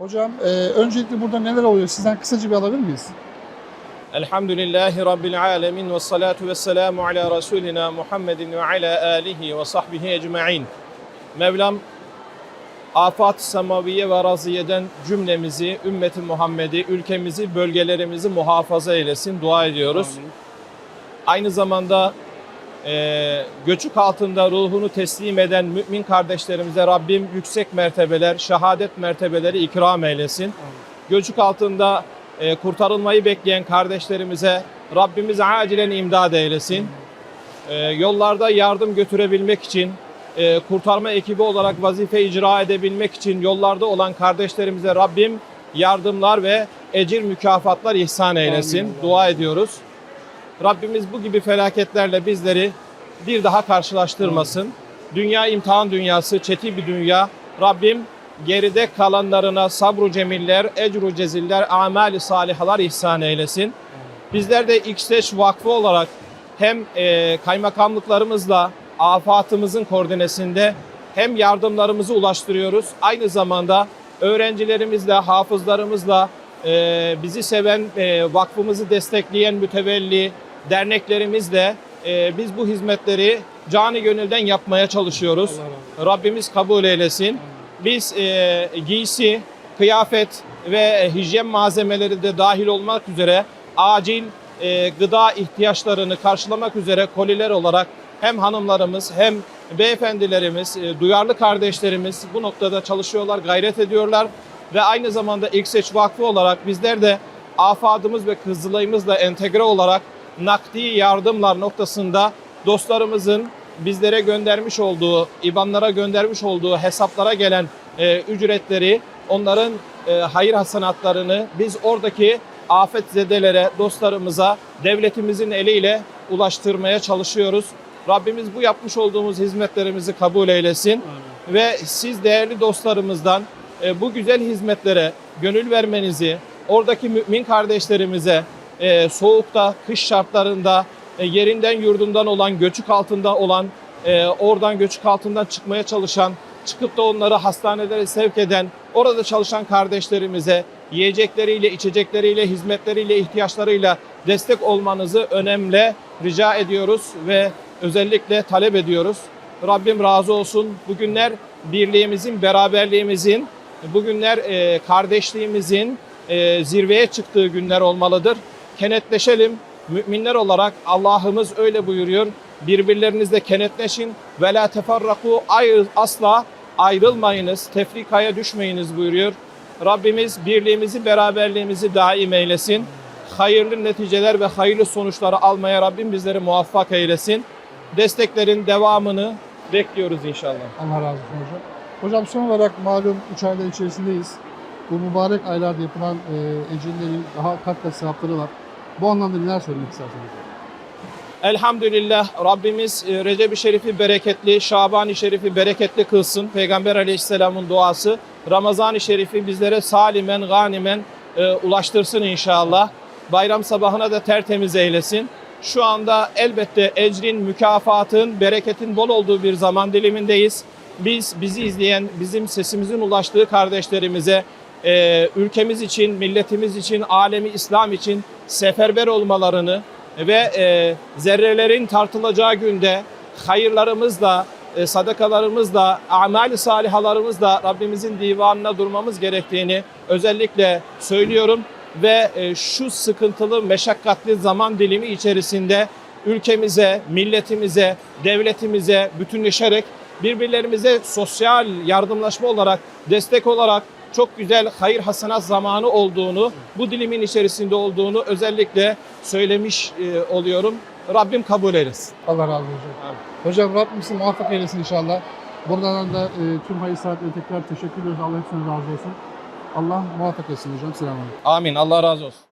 Hocam e, öncelikle burada neler oluyor? Sizden kısaca bir alabilir miyiz? Elhamdülillahi Rabbil alemin ve salatu ve selamu ala Resulina Muhammedin ve ala alihi ve sahbihi ecma'in. Mevlam afat semaviye ve raziyeden cümlemizi, ümmeti Muhammed'i, ülkemizi, bölgelerimizi muhafaza eylesin. Dua ediyoruz. Aynı zamanda e, göçük altında ruhunu teslim eden mümin kardeşlerimize Rabbim yüksek mertebeler, şehadet mertebeleri ikram eylesin. Göçük altında e, kurtarılmayı bekleyen kardeşlerimize Rabbimiz acilen imdad eylesin. E, yollarda yardım götürebilmek için, e, kurtarma ekibi olarak vazife icra edebilmek için yollarda olan kardeşlerimize Rabbim yardımlar ve ecir mükafatlar ihsan eylesin. Amin. Dua ediyoruz. Rabbimiz bu gibi felaketlerle bizleri bir daha karşılaştırmasın. Dünya imtihan dünyası, çetin bir dünya. Rabbim geride kalanlarına sabru cemiller, ecru ceziller, amali salihalar ihsan eylesin. Bizler de İkseş Vakfı olarak hem e, kaymakamlıklarımızla afatımızın koordinesinde hem yardımlarımızı ulaştırıyoruz. Aynı zamanda öğrencilerimizle, hafızlarımızla e, bizi seven, e, vakfımızı destekleyen mütevelli derneklerimizle e, biz bu hizmetleri cani gönülden yapmaya çalışıyoruz. Rabbimiz kabul eylesin. Biz e, giysi, kıyafet ve hijyen malzemeleri de dahil olmak üzere acil e, gıda ihtiyaçlarını karşılamak üzere koliler olarak hem hanımlarımız hem beyefendilerimiz, e, duyarlı kardeşlerimiz bu noktada çalışıyorlar, gayret ediyorlar ve aynı zamanda İkseç Vakfı olarak bizler de afadımız ve Kızılay'ımızla entegre olarak nakdi yardımlar noktasında dostlarımızın bizlere göndermiş olduğu, IBAN'lara göndermiş olduğu hesaplara gelen e, ücretleri, onların e, hayır hasanatlarını biz oradaki afetzedelere, dostlarımıza, devletimizin eliyle ulaştırmaya çalışıyoruz. Rabbimiz bu yapmış olduğumuz hizmetlerimizi kabul eylesin ve siz değerli dostlarımızdan e, bu güzel hizmetlere gönül vermenizi, oradaki mümin kardeşlerimize e, soğukta, kış şartlarında e, yerinden yurdundan olan, göçük altında olan, e, oradan göçük altından çıkmaya çalışan, çıkıp da onları hastanelere sevk eden, orada çalışan kardeşlerimize yiyecekleriyle, içecekleriyle, hizmetleriyle, ihtiyaçlarıyla destek olmanızı önemli rica ediyoruz ve özellikle talep ediyoruz. Rabbim razı olsun. Bugünler birliğimizin, beraberliğimizin, bugünler e, kardeşliğimizin e, zirveye çıktığı günler olmalıdır. Kenetleşelim. Müminler olarak Allah'ımız öyle buyuruyor. Birbirlerinizle kenetleşin ve la teferraku asla ayrılmayınız, tefrikaya düşmeyiniz buyuruyor. Rabbimiz birliğimizi, beraberliğimizi daim eylesin. Hayırlı neticeler ve hayırlı sonuçları almaya Rabbim bizleri muvaffak eylesin. Desteklerin devamını bekliyoruz inşallah. Allah razı olsun hocam. Hocam son olarak malum 3 aylar içerisindeyiz. Bu mübarek aylarda yapılan e, ecirlerin daha kat kat sevapları var. Bu anlamda neler söylemek istersiniz? Elhamdülillah Rabbimiz e, Recep-i Şerif'i bereketli, Şaban-ı Şerif'i bereketli kılsın. Peygamber Aleyhisselam'ın duası Ramazan-ı Şerif'i bizlere salimen, ganimen e, ulaştırsın inşallah. Bayram sabahına da tertemiz eylesin. Şu anda elbette ecrin, mükafatın, bereketin bol olduğu bir zaman dilimindeyiz. Biz, bizi izleyen, bizim sesimizin ulaştığı kardeşlerimize e, ülkemiz için, milletimiz için, alemi İslam için seferber olmalarını ve e, zerrelerin tartılacağı günde hayırlarımızla, e, sadakalarımızla, amel-i salihalarımızla Rabbimizin divanına durmamız gerektiğini özellikle söylüyorum ve e, şu sıkıntılı, meşakkatli zaman dilimi içerisinde ülkemize, milletimize, devletimize bütünleşerek birbirlerimize sosyal yardımlaşma olarak, destek olarak çok güzel hayır hasanat zamanı olduğunu, bu dilimin içerisinde olduğunu özellikle söylemiş e, oluyorum. Rabbim kabul eylesin. Allah razı olsun hocam. Hocam Rabbim sizi muvaffak eylesin inşallah. Buradan da e, tüm hayır saatlerine tekrar teşekkür ediyoruz. Allah hepsine razı olsun. Allah muvaffak etsin hocam. Selamünaleyküm. Amin. Allah razı olsun.